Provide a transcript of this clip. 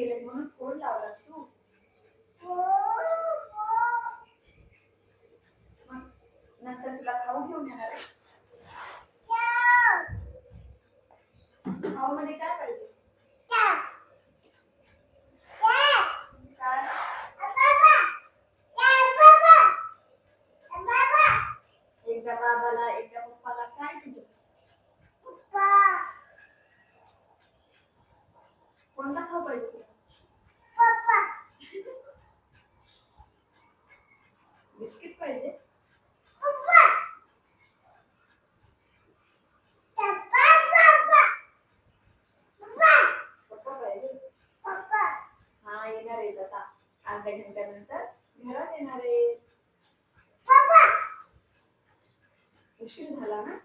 गेले म्हणून फ़ोन लावलास तू. नंतर तुला खाऊ घेऊन येणार आहे. खाऊ मध्ये काय पाहिजे? एकदा बाबाला, एकदा पप्पाला काय तुझं कोणता खाऊ पाहिजे तुला बिस्किट पाहिजे? उशीर झाला ना.